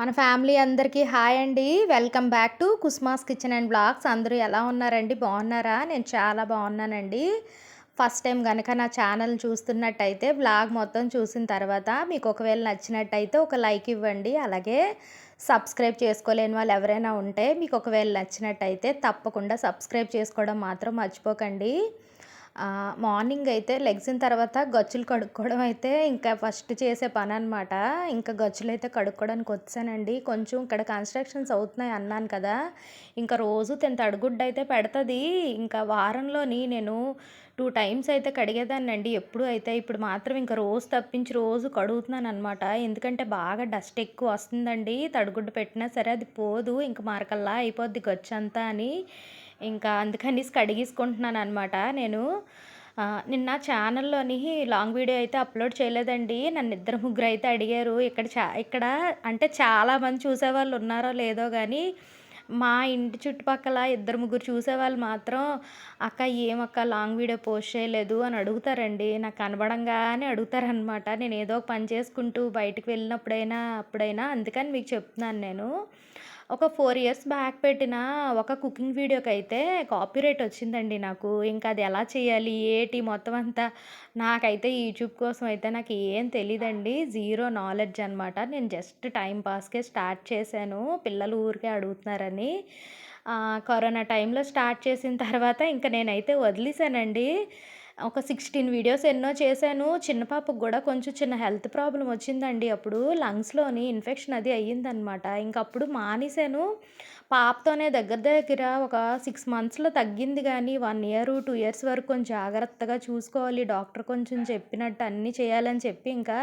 మన ఫ్యామిలీ అందరికీ హాయ్ అండి. Welcome back to Kusma's kitchen and blogs. అందరూ ఎలా ఉన్నారండి? బాగున్నారా? నేను చాలా బాగున్నానండి. ఫస్ట్ టైం కనుక నా ఛానల్ చూస్తున్నట్టయితే బ్లాగ్ మొత్తం చూసిన తర్వాత మీకు ఒకవేళ నచ్చినట్టయితే ఒక లైక్ ఇవ్వండి. అలాగే సబ్స్క్రైబ్ చేసుకోలేని వాళ్ళు ఎవరైనా ఉంటే మీకు ఒకవేళ నచ్చినట్టయితే తప్పకుండా సబ్స్క్రైబ్ చేసుకోవడం మాత్రం మర్చిపోకండి. మార్నింగ్ అయితే లెగ్సిన తర్వాత గచ్చులు కడుక్కోవడం అయితే ఇంకా ఫస్ట్ చేసే పని అనమాట ఇంకా గచ్చులు అయితే కడుక్కోవడానికి వచ్చానండి. కొంచెం ఇక్కడ కన్స్ట్రక్షన్స్ అవుతున్నాయి అన్నాను కదా. ఇంకా రోజు తిన తడుగుడ్డ అయితే పెడుతుంది. ఇంకా వారంలోని నేను టూ టైమ్స్ అయితే కడిగేదాన్నండి. ఎప్పుడు అయితే ఇప్పుడు మాత్రం ఇంకా రోజు తప్పించి రోజు కడుగుతున్నాను అనమాట ఎందుకంటే బాగా డస్ట్ ఎక్కువ వస్తుందండి. తడిగుడ్డు పెట్టినా సరే అది పోదు. ఇంకా మార్కల్లా అయిపోద్ది గచ్చంతా అని. ఇంకా అందుకని కడిగేసుకుంటున్నాను అనమాట నేను నిన్న ఛానల్లోని లాంగ్ వీడియో అయితే అప్లోడ్ చేయలేదండి. నన్ను ఇద్దరు ముగ్గురు అయితే అడిగారు ఇక్కడ చా ఇక్కడ అంటే చాలామంది చూసేవాళ్ళు ఉన్నారో లేదో కానీ మా ఇంటి చుట్టుపక్కల ఇద్దరు ముగ్గురు చూసేవాళ్ళు మాత్రం అక్క ఏమక్క లాంగ్ వీడియో పోస్ట్ చేయలేదు? అని అడుగుతారండి. నాకు కనబడంగానే అడుగుతారనమాట నేను ఏదో ఒక పని చేసుకుంటూ బయటకు వెళ్ళినప్పుడైనా అప్పుడైనా అందుకని మీకు చెప్తున్నాను నేను. ఒక ఫోర్ ఇయర్స్ బ్యాక్ పెట్టిన ఒక కుకింగ్ వీడియోకి అయితే కాపీరైట్ వచ్చిందండి నాకు. ఇంకా అది ఎలా చేయాలి? ఏటి మొత్తం అంతా? నాకైతే యూట్యూబ్ కోసం అయితే నాకు ఏం తెలియదండి జీరో నాలెడ్జ్ అనమాట నేను జస్ట్ టైం పాస్కే స్టార్ట్ చేశాను. పిల్లలు ఊరికే అడుగుతున్నారని. కరోనా టైంలో స్టార్ట్ చేసిన తర్వాత ఇంకా నేనైతే వదిలేసానండి ఒక సిక్స్టీన్ వీడియోస్ ఎన్నో చేశాను. చిన్న పాపకు కూడా కొంచెం చిన్న హెల్త్ ప్రాబ్లం వచ్చిందండి. అప్పుడు లంగ్స్లోని ఇన్ఫెక్షన్ అది అయ్యిందనమాట ఇంకప్పుడు మానేశాను. పాపతోనే దగ్గర దగ్గర ఒక సిక్స్ మంత్స్లో తగ్గింది కానీ వన్ ఇయర్ టూ ఇయర్స్ వరకు కొంచెం జాగ్రత్తగా చూసుకోవాలి. డాక్టర్ కొంచెం చెప్పినట్టు అన్నీ చేయాలని చెప్పి ఇంకా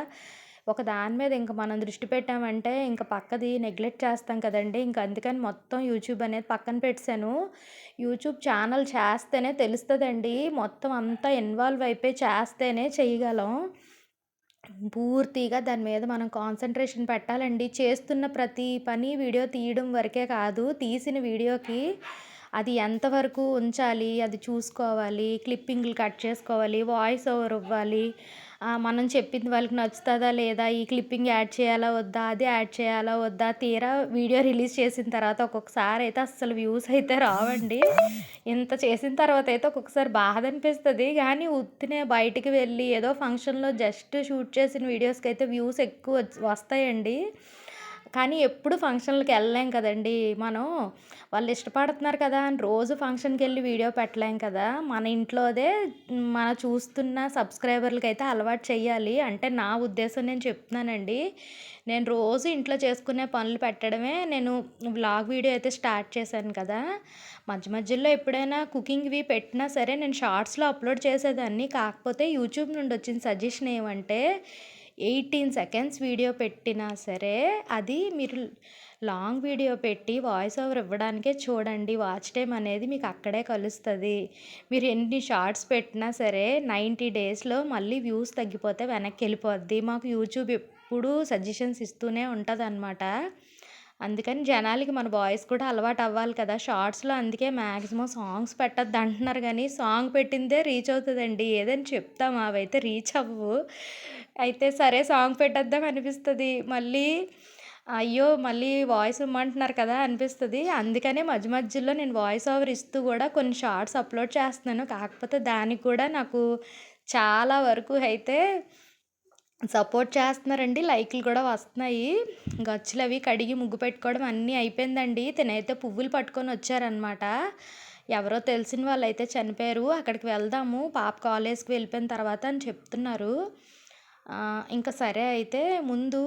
ఒక దాని మీద ఇంక మనం దృష్టి పెట్టామంటే ఇంక పక్కది నెగ్లెక్ట్ చేస్తాం కదండి. ఇంకా అందుకని మొత్తం యూట్యూబ్ అనేది పక్కన పెట్టాను. యూట్యూబ్ ఛానల్ చేస్తేనే తెలుస్తుందండి. మొత్తం అంతా ఇన్వాల్వ్ అయిపోయి చేస్తేనే చేయగలం. పూర్తిగా దాని మీద మనం కాన్సన్ట్రేషన్ పెట్టాలండి. చేస్తున్న ప్రతి పని వీడియో తీయడం వరకే కాదు. తీసిన వీడియోకి అది ఎంతవరకు ఉంచాలి అది చూసుకోవాలి క్లిప్పింగ్లు కట్ చేసుకోవాలి వాయిస్ ఓవర్ ఇవ్వాలి మనం చెప్పింది వాళ్ళకి నచ్చుతుందా లేదా ఈ క్లిప్పింగ్ యాడ్ చేయాలా వద్దా అది యాడ్ చేయాలా వద్దా తీరా వీడియో రిలీజ్ చేసిన తర్వాత ఒక్కొక్కసారి అయితే అస్సలు వ్యూస్ అయితే రావండి. ఇంత చేసిన తర్వాత అయితే ఒక్కొక్కసారి బాధ అనిపిస్తుంది. కానీ ఉత్తినే బయటికి వెళ్ళి ఏదో ఫంక్షన్లో జస్ట్ షూట్ చేసిన వీడియోస్కి అయితే వ్యూస్ ఎక్కువ వస్తాయండి. కానీ ఎప్పుడు ఫంక్షన్లకి వెళ్ళలేం కదండి. మనం వాళ్ళు ఇష్టపడుతున్నారు కదా అని రోజు ఫంక్షన్కి వెళ్ళి వీడియో పెట్టలేం కదా. మన ఇంట్లోదే మన చూస్తున్న సబ్స్క్రైబర్లకి అయితే అలవాటు చేయాలి అంటే నా ఉద్దేశం నేను చెప్తున్నానండి. నేను రోజు ఇంట్లో చేసుకునే పనులు పెట్టడమే నేను వ్లాగ్ వీడియో అయితే స్టార్ట్ చేశాను కదా. మధ్య మధ్యలో ఎప్పుడైనా కుకింగ్వి పెట్టినా సరే నేను షార్ట్స్లో అప్లోడ్ చేసేదాన్ని. కాకపోతే యూట్యూబ్ నుండి వచ్చిన సజెషన్ ఏమంటే ఎయిటీన్ సెకండ్స్ వీడియో పెట్టినా సరే అది మీరు లాంగ్ వీడియో పెట్టి వాయిస్ ఓవర్ ఇవ్వడానికే చూడండి. వాచ్ టైం అనేది మీకు అక్కడే కలుస్తుంది. మీరు ఎన్ని షార్ట్స్ పెట్టినా సరే నైంటీ డేస్లో మళ్ళీ వ్యూస్ తగ్గిపోతే వెనక్కి వెళ్ళిపోద్ది. మాకు యూట్యూబ్ ఎప్పుడూ సజెషన్స్ ఇస్తూనే ఉంటుంది అందుకని జనాలకి మన వాయిస్ కూడా అలవాటు అవ్వాలి కదా. షార్ట్స్లో అందుకే మ్యాక్సిమం సాంగ్స్ పెట్టద్దు అంటున్నారు కానీ సాంగ్ పెట్టిందే రీచ్ అవుతుందండి. ఏదని చెప్తాం అవైతే రీచ్ అవ్వవు అయితే సరే సాంగ్ పెట్టద్దాం అనిపిస్తుంది. మళ్ళీ అయ్యో మళ్ళీ వాయిస్ ఇమ్మంటున్నారు కదా అనిపిస్తుంది. అందుకనే మధ్య మధ్యలో నేను వాయిస్ ఓవర్ ఇస్తూ కూడా కొన్ని షార్ట్స్ అప్లోడ్ చేస్తున్నాను. కాకపోతే దానికి కూడా నాకు చాలా వరకు అయితే సపోర్ట్ చేస్తున్నారండి. లైక్లు కూడా వస్తున్నాయి. గచ్చులు అవి కడిగి ముగ్గు పెట్టుకోవడం అన్నీ అయిపోయిందండి. తినైతే పువ్వులు పట్టుకొని వచ్చారనమాట ఎవరో తెలిసిన వాళ్ళు అయితే చనిపోయారు. అక్కడికి వెళ్దాము. పాప కాలేజ్కి వెళ్ళిపోయిన తర్వాత అని చెప్తున్నారు. ఇంకా సరే అయితే ముందు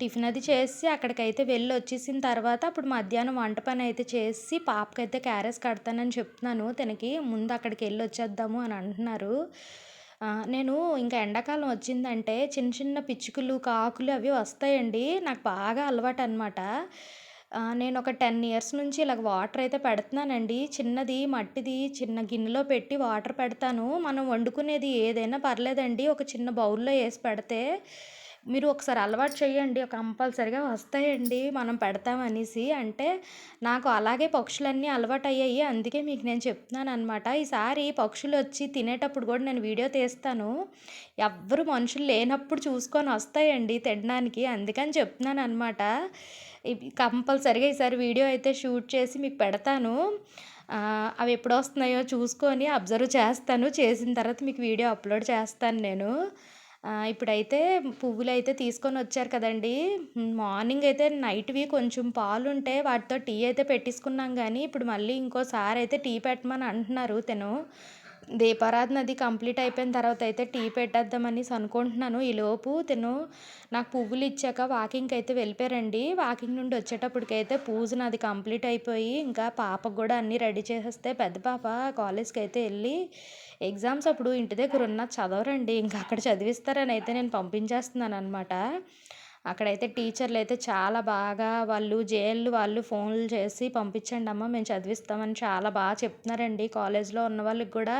టిఫిన్ అది చేసి అక్కడికైతే వెళ్ళి వచ్చేసిన తర్వాత అప్పుడు మధ్యాహ్నం వంట పని అయితే చేసి పాపకైతే క్యారెస్ కడతానని చెప్తున్నాను. తనకి ముందు అక్కడికి వెళ్ళి వచ్చేద్దాము అని అంటున్నారు. నేను ఇంకా ఎండాకాలం వచ్చిందంటే చిన్న చిన్న పిచ్చుకలు కాకులు అవి వస్తాయండి. నాకు బాగా అలవాటు అనమాట నేను ఒక టెన్ ఇయర్స్ నుంచి ఇలాగ వాటర్ అయితే పెడుతున్నానండి. చిన్నది మట్టిది చిన్న గిన్నెలో పెట్టి వాటర్ పెడతాను. మనం వండుకునేది ఏదైనా పర్లేదండి. ఒక చిన్న బౌల్లో వేసి పెడితే మీరు ఒకసారి అలవాటు చేయండి. కంపల్సరిగా వస్తాయండి. మనం పెడతామనేసి అంటే నాకు అలాగే పక్షులన్నీ అలవాటు అయ్యాయి అందుకే మీకు నేను చెప్తున్నాను అనమాట ఈసారి పక్షులు వచ్చి తినేటప్పుడు కూడా నేను వీడియో తీస్తాను. ఎవ్వరు మనుషులు లేనప్పుడు చూసుకొని వస్తాయండి తినడానికి. అందుకని చెప్తున్నాను అనమాట కంపల్సరిగా ఈసారి వీడియో అయితే షూట్ చేసి మీకు పెడతాను. అవి ఎప్పుడు వస్తున్నాయో చూసుకొని అబ్జర్వ్ చేస్తాను. చేసిన తర్వాత మీకు వీడియో అప్లోడ్ చేస్తాను నేను. ఇప్పుడైతే పువ్వులు అయితే తీసుకొని వచ్చారు కదండీ. మార్నింగ్ అయితే నైట్వి కొంచెం పాలు ఉంటే వాటితో టీ అయితే పెట్టించుకున్నాం కానీ ఇప్పుడు మళ్ళీ ఇంకోసారి అయితే టీ పెట్టమని అంటున్నారు తను. దీపారాధన అది కంప్లీట్ అయిపోయిన తర్వాత అయితే టీ పెట్టేద్దామని అనుకుంటున్నాను ఈలోపు తిను నాకు పువ్వులు ఇచ్చాక వాకింగ్కి అయితే వెళ్ళిపోయారండి. వాకింగ్ నుండి వచ్చేటప్పటికైతే పూజ నాది కంప్లీట్ అయిపోయి ఇంకా పాపకు కూడా అన్నీ రెడీ చేసేస్తే పెద్ద పాప కాలేజ్కి అయితే వెళ్ళి ఎగ్జామ్స్ అప్పుడు ఇంటి దగ్గర ఉన్న చదవరండి ఇంకా అక్కడ చదివిస్తారని అయితే నేను పంపించేస్తున్నాను అనమాట అక్కడైతే టీచర్లు అయితే చాలా బాగా వాళ్ళు జేఎల్ వాళ్ళు ఫోన్లు చేసి పంపించండి అమ్మ మేము చదివిస్తామని చాలా బాగా చెప్తున్నారండి. కాలేజ్లో ఉన్న వాళ్ళకి కూడా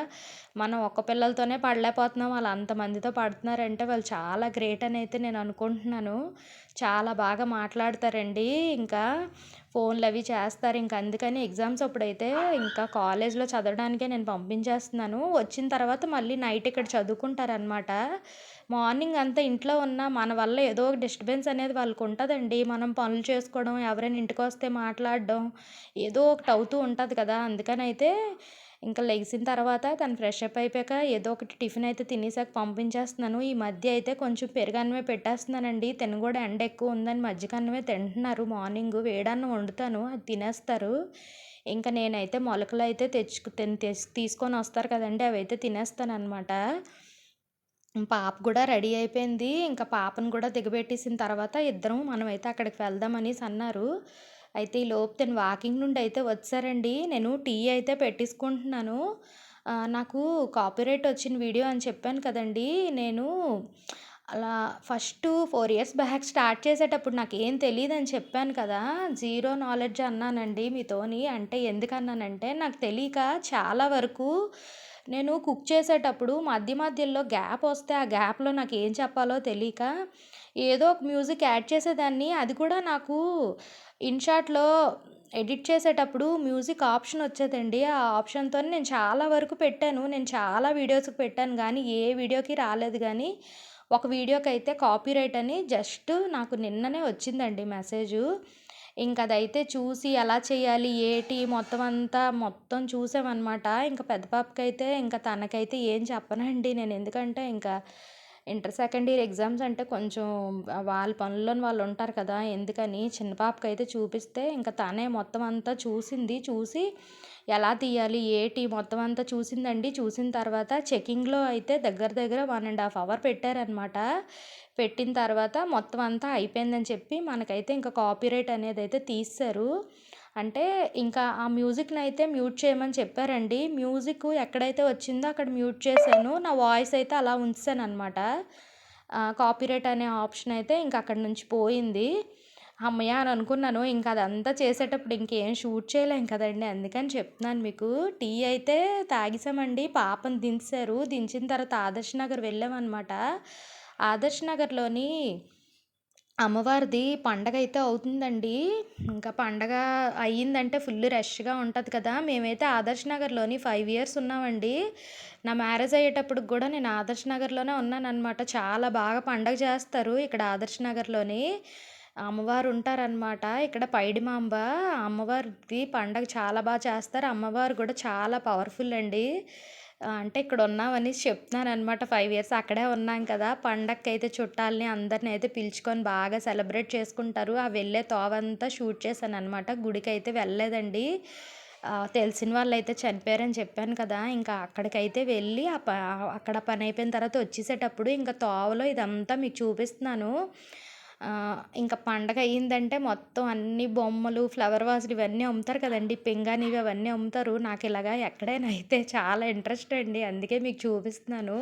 మనం ఒక్క పిల్లలతోనే పడలేకపోతున్నాం వాళ్ళు అంతమందితో పడుతున్నారంటే వాళ్ళు చాలా గ్రేట్ అని అయితే నేను అనుకుంటున్నాను. చాలా బాగా మాట్లాడతారండి. ఇంకా ఫోన్లు అవి చేస్తారు. ఇంకా అందుకని ఎగ్జామ్స్ అప్పుడైతే ఇంకా కాలేజ్లో చదవడానికే నేను పంపించేస్తున్నాను. వచ్చిన తర్వాత మళ్ళీ నైట్ ఇక్కడ చదువుకుంటారనమాట మార్నింగ్ అంతా ఇంట్లో ఉన్న మన వల్ల ఏదో ఒక డిస్టర్బెన్స్ అనేది వాళ్ళకు ఉంటుందండి. మనం పనులు చేసుకోవడం ఎవరైనా ఇంటికి వస్తే మాట్లాడడం ఏదో ఒకటి అవుతూ ఉంటుంది కదా. అందుకని అయితే ఇంకా లెగిసిన తర్వాత తను ఫ్రెష్ అప్ అయిపోయాక ఏదో ఒకటి టిఫిన్ అయితే తినేసాక పంపించేస్తున్నాను. ఈ మధ్య అయితే కొంచెం పెరుగన్నమే పెట్టేస్తున్నానండి. తిన కూడా ఎండ ఎక్కువ ఉందని మధ్యకన్నమే తింటున్నారు. మార్నింగ్ వేడన్నం వండుతాను అది తినేస్తారు. ఇంకా నేనైతే మొలకలు అయితే తెచ్చుకు తీసుకొని వస్తారు కదండి అవి అయితే తినేస్తాను అనమాట పాప కూడా రెడీ అయిపోయింది. ఇంకా పాపను కూడా దిగబెట్టేసిన తర్వాత ఇద్దరం మనమైతే అక్కడికి వెళ్దామనేసి అన్నారు. అయితే ఈ లోపు తను వాకింగ్ నుండి అయితే వచ్చారండి. నేను టీ అయితే పెట్టేసుకుంటున్నాను. నాకు కాపీరైట్ వచ్చిన వీడియో అని చెప్పాను కదండి. నేను అలా first four years back start చేసేటప్పుడు నాకు ఏం తెలియదు అని చెప్పాను కదా. జీరో నాలెడ్జ్ అన్నానండి మీతోని. అంటే ఎందుకన్నానంటే నాకు తెలియక చాలా వరకు నేను కుక్ చేసేటప్పుడు మధ్య మధ్యలో గ్యాప్ వస్తే ఆ గ్యాప్లో నాకు ఏం చెప్పాలో తెలియక ఏదో ఒక మ్యూజిక్ యాడ్ చేసేదాన్ని. అది కూడా నాకు ఇన్షాట్లో ఎడిట్ చేసేటప్పుడు మ్యూజిక్ ఆప్షన్ వచ్చేదండి. ఆ ఆప్షన్తో నేను చాలా వరకు పెట్టాను. నేను చాలా వీడియోస్కి పెట్టాను కానీ ఏ వీడియోకి రాలేదు కానీ ఒక వీడియోకి అయితే కాపీరైట్ అని జస్ట్ నాకు నిన్ననే వచ్చిందండి మెసేజు. ఇంక అదైతే చూసి ఎలా చేయాలి ఏటి మొత్తం అంతా మొత్తం చూసామన్నమాట. ఇంకా పెద్ద పాపకైతే ఇంకా తనకైతే ఏం చెప్పనండి నేను. ఎందుకంటే ఇంకా ఇంటర్ సెకండ్ ఇయర్ ఎగ్జామ్స్ అంటే కొంచెం వాళ్ళ పనుల్లో వాళ్ళు ఉంటారు కదా ఎందుకని చిన్న పాపకైతే చూపిస్తే ఇంకా తనే మొత్తం అంతా చూసింది. చూసి ఎలా తీయాలి ఏటి మొత్తం అంతా చూసిందండి. చూసిన తర్వాత చెకింగ్లో అయితే దగ్గర దగ్గర వన్ అండ్ హాఫ్ అవర్ పెట్టారనమాట పెట్టిన తర్వాత మొత్తం అంతా అయిపోయిందని చెప్పి మనకైతే ఇంకా కాపీరైట్ అనేది అయితే తీస్తారు అంటే ఇంకా ఆ మ్యూజిక్ని అయితే మ్యూట్ చేయమని చెప్పారండి. మ్యూజిక్ ఎక్కడైతే వచ్చిందో అక్కడ మ్యూట్ చేశాను. నా వాయిస్ అయితే అలా ఉంచాను అనమాట కాపీరైట్ అనే ఆప్షన్ అయితే ఇంకా అక్కడ నుంచి పోయింది. అమ్మయ్య అని అనుకున్నాను. ఇంకా అదంతా చేసేటప్పుడు ఇంకేం షూట్ చేయలేం కదండి. అందుకని చెప్తున్నాను మీకు. టీ అయితే తాగిసామండి. పాపను దించారు. దించిన తర్వాత ఆదర్శ్ నగర్ వెళ్ళామన్నమాట. ఆదర్శ్ నగర్లోని అమ్మవారిది పండగ అయితే అవుతుందండి. ఇంకా పండగ అయ్యిందంటే ఫుల్ రష్గా ఉంటుంది కదా. మేమైతే ఆదర్శ్ నగర్లోని ఫైవ్ ఇయర్స్ ఉన్నామండి. నా మ్యారేజ్ అయ్యేటప్పుడు కూడా నేను ఆదర్శ్ నగర్లోనే ఉన్నానన్నమాట. చాలా బాగా పండగ చేస్తారు ఇక్కడ ఆదర్శ్ నగర్లోని. అమ్మవారు ఉంటారనమాట ఇక్కడ పైడిమాంబ అమ్మవారిది పండగ చాలా బాగా చేస్తారు. అమ్మవారు కూడా చాలా పవర్ఫుల్ అండి అంటే ఇక్కడ ఉన్నామని చెప్తున్నాను అనమాట ఫైవ్ ఇయర్స్ అక్కడే ఉన్నాం కదా. పండగకి అయితే చుట్టాలని అందరిని అయితే పిలుచుకొని బాగా సెలబ్రేట్ చేసుకుంటారు. ఆ వెళ్ళే తోవంతా షూట్ చేశాను అనమాట గుడికి అయితే వెళ్ళలేదండి తెలిసిన వాళ్ళు అయితే చనిపోయారని చెప్పాను కదా. ఇంకా అక్కడికైతే వెళ్ళి అక్కడ పని అయిపోయిన తర్వాత వచ్చేసేటప్పుడు ఇంకా తోవలో ఇదంతా మీకు చూపిస్తున్నాను. ఇంకా పండగ అయ్యిందంటే మొత్తం అన్ని బొమ్మలు ఫ్లవర్ వాజులు ఇవన్నీ అమ్ముతారు కదండి. పింగాణివి అవన్నీ అమ్ముతారు. నాకు ఇలాగా ఎక్కడైనా అయితే చాలా ఇంట్రెస్ట్ అండి. అందుకే మీకు చూపిస్తున్నాను.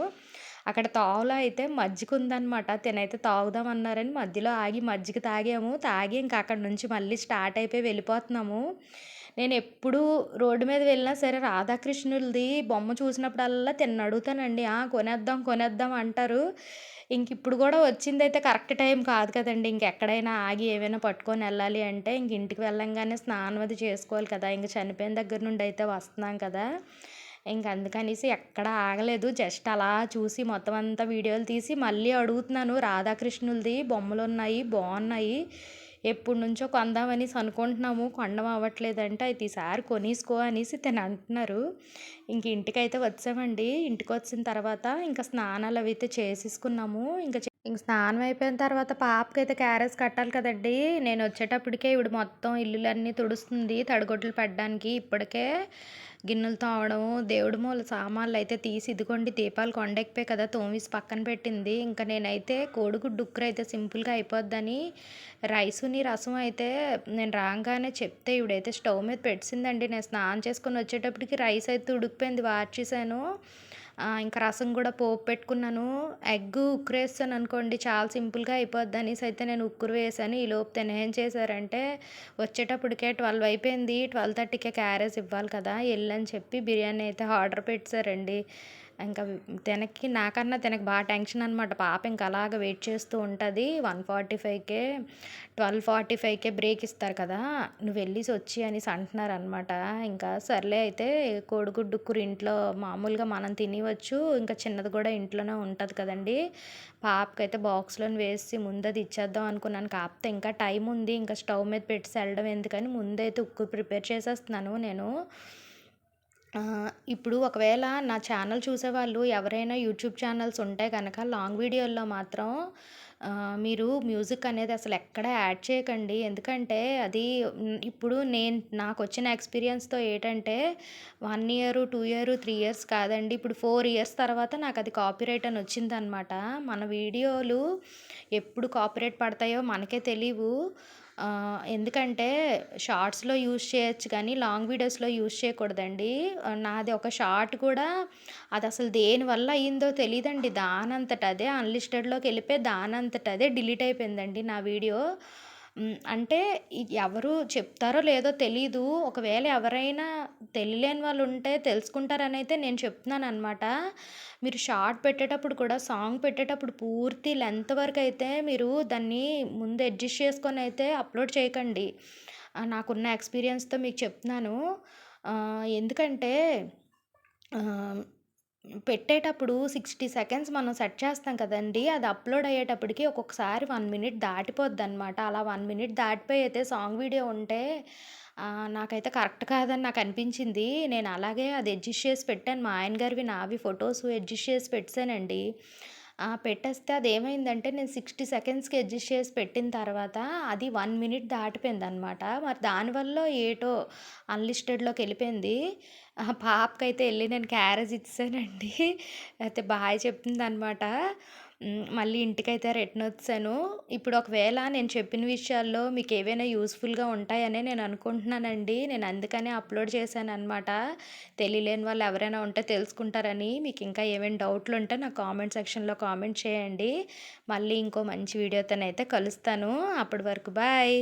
అక్కడ తావులో అయితే మజ్జిగ ఉందనమాట తినైతే తాగుదాం అన్నారని మధ్యలో ఆగి మజ్జిగ తాగాము. తాగి ఇంకా అక్కడ నుంచి మళ్ళీ స్టార్ట్ అయిపోయి వెళ్ళిపోతున్నాము. నేను ఎప్పుడు రోడ్డు మీద వెళ్ళినా సరే రాధాకృష్ణులది బొమ్మ చూసినప్పుడల్లా తిన్న అడుగుతానండి కొనేద్దాం కొనేద్దాం అంటారు. ఇంక ఇప్పుడు కూడా వచ్చిందైతే కరెక్ట్ టైం కాదు కదండి ఇంకెక్కడైనా ఆగి ఏవైనా పట్టుకొని వెళ్ళాలి అంటే ఇంక ఇంటికి వెళ్ళంగానే స్నానం అది చేసుకోవాలి కదా! ఇంక చనిపోయిన దగ్గర నుండి అయితే వస్తున్నాం కదా! ఇంక అందుకనేసి ఎక్కడ ఆగలేదు. జస్ట్ అలా చూసి మొత్తం అంతా వీడియోలు తీసి మళ్ళీ అడుగుతున్నాను రాధాకృష్ణులది బొమ్మలు ఉన్నాయి బాగున్నాయి. ఎప్పటి నుంచో కొందామనేసి అనుకుంటున్నాము. కొండం అవ్వట్లేదంటే అయితే ఈసారి కొనేసుకో అనేసి తను అంటున్నారు. ఇంక ఇంటికైతే వచ్చామండి. ఇంటికి వచ్చిన తర్వాత ఇంకా స్నానాలు అవి అయితే చేసేసుకున్నాము. ఇంకా ఇంక స్నానం అయిపోయిన తర్వాత పాపకైతే క్యారేజ్ కట్టాలి కదండీ! నేను వచ్చేటప్పటికే ఈవిడ మొత్తం ఇల్లులన్నీ తుడుస్తుంది తడిగొడ్లు పెట్టడానికి. ఇప్పటికే గిన్నెలు తోవడం దేవుడి మూల సామాన్లు అయితే తీసి ఇదిగోండి దీపాలు కొండెక్కిపోయి కదా! తోమేసి పక్కన పెట్టింది. ఇంకా నేనైతే కోడిగుడ్డు ఉక్కుర అయితే సింపుల్‌గా అయిపోద్దని రైసుని, రసం అయితే నేను రాగానే చెప్తే ఇవిడైతే స్టవ్ మీద పెట్టిందండి నేను స్నానం చేసుకొని వచ్చేటప్పటికి రైస్ అయితే ఉడికిపోయింది వార్చేసాను. ఇంకా రసం కూడా పోపు పెట్టుకున్నాను. ఎగ్గు ఉక్కురేస్తాను అనుకోండి చాలా సింపుల్‌గా అయిపోద్ది అనేసి అయితే నేను ఉక్కురు వేసాను ఈ తను ఏం చేశారంటే వచ్చేటప్పటికే 12 అయిపోయింది. 12:30కే క్యారేజ్ ఇవ్వాలి కదా! వెళ్ళని చెప్పి బిర్యానీ అయితే ఆర్డర్ పెట్టారండి ఇంకా తనకి నాకన్నా తనకి బాగా టెన్షన్ అనమాట. పాప ఇంకా అలాగ వెయిట్ చేస్తూ ఉంటుంది వన్ ఫార్టీ ఫైవ్కే ట్వెల్వ్ ఫార్టీ ఫైవ్కే బ్రేక్ ఇస్తారు కదా! నువ్వు వెళ్ళేసి వచ్చి అనేసి అంటున్నారు అనమాట ఇంకా సర్లే అయితే కోడిగుడ్డు కూర ఇంట్లో మామూలుగా మనం తినవచ్చు ఇంకా చిన్నది కూడా ఇంట్లోనే ఉంటుంది కదండీ! పాపకైతే బాక్స్‌లోని వేసి ముందది ఇచ్చేద్దాం అనుకున్నాను. కాకపోతే ఇంకా టైం ఉంది. ఇంకా స్టవ్ మీద పెట్టి వెళ్ళడం ఎందుకని ముందైతే ఉక్కు ప్రిపేర్ చేసేస్తున్నాను నేను. ఇప్పుడు ఒకవేళ నా ఛానల్ చూసేవాళ్ళు ఎవరైనా యూట్యూబ్ ఛానల్స్ ఉంటే కనుక లాంగ్ వీడియోల్లో మాత్రం మీరు మ్యూజిక్ అనేది అసలు ఎక్కడ యాడ్ చేయకండి. ఎందుకంటే అది ఇప్పుడు నేను నాకు వచ్చిన ఎక్స్‌పీరియన్స్‌తో ఏంటంటే one year, two year, three years కాదండి. ఇప్పుడు ఫోర్ ఇయర్స్ తర్వాత నాకు అది కాపీరైట్ అని వచ్చిందనమాట. మన వీడియోలు ఎప్పుడు కాపీరైట్ పడతాయో మనకే తెలియవు ఎందుకంటే షార్ట్స్‌లో యూజ్ చేయొచ్చు కానీ లాంగ్ వీడియోస్‌లో యూజ్ చేయకూడదండి. నాది ఒక షార్ట్ కూడా అది అసలు దేనివల్ల అయిందో తెలియదండి దానంతట అదే అన్‌లిస్టెడ్‌లోకి వెళ్ళిపోయి దానంతట అదే డిలీట్ అయిపోయిందండి నా వీడియో. అంటే ఎవరు చెప్తారో లేదో తెలీదు. ఒకవేళ ఎవరైనా తెలియలేని వాళ్ళు ఉంటే తెలుసుకుంటారనైతే నేను చెప్తున్నాను అనమాట మీరు షార్ట్ పెట్టేటప్పుడు కూడా సాంగ్ పెట్టేటప్పుడు పూర్తి లెంత్ వరకు అయితే మీరు దాన్ని ముందు అడ్జస్ట్ అయితే అప్‌లోడ్ చేయకండి. నాకున్న ఎక్స్‌పీరియన్స్‌తో మీకు చెప్తున్నాను. ఎందుకంటే పెట్టేటప్పుడు 60 సెకండ్స్ మనం సెట్ చేస్తాం కదండీ! అది అప్‌లోడ్ అయ్యేటప్పటికి ఒక్కొక్కసారి వన్ మినిట్ దాటిపోద్ది అనమాట అలా వన్ మినిట్ దాటిపోయి అయితే సాంగ్ వీడియో ఉంటే నాకైతే కరెక్ట్ కాదని నాకు అనిపించింది నేను అలాగే అది అడ్జస్ట్ చేసి పెట్టాను. మా ఆయన గారివి, నావి ఫొటోస్ అడ్జస్ట్ చేసి పెట్టానండి పెట్టేస్తే అది ఏమైందంటే నేను 60 సెకండ్స్‌కి అడ్జస్ట్ చేసి పెట్టిన తర్వాత అది వన్ మినిట్ దాటిపోయింది అనమాట మరి దానివల్ల ఏటో అన్లిస్టెడ్లోకి వెళ్ళిపోయింది పాపకైతే వెళ్ళి నేను క్యారేజ్ ఇచ్చానండి అయితే బాయ్ చెప్తుంది అనమాట మళ్ళీ ఇంటికైతే రిటర్న్ వచ్చాను ఇప్పుడు ఒకవేళ నేను చెప్పిన విషయాల్లో మీకేమైనా యూస్ఫుల్గా ఉంటాయనే నేను అనుకుంటున్నానండి. నేను అందుకనే అప్‌లోడ్ చేశాను అనమాట తెలియలేని వాళ్ళు ఎవరైనా ఉంటే తెలుసుకుంటారని. మీకు ఇంకా ఏమైనా డౌట్లు ఉంటే నాకు కామెంట్ సెక్షన్‌లో కామెంట్ చేయండి. మళ్ళీ ఇంకో మంచి వీడియోతోనైతే కలుస్తాను. అప్పటి వరకు బాయ్.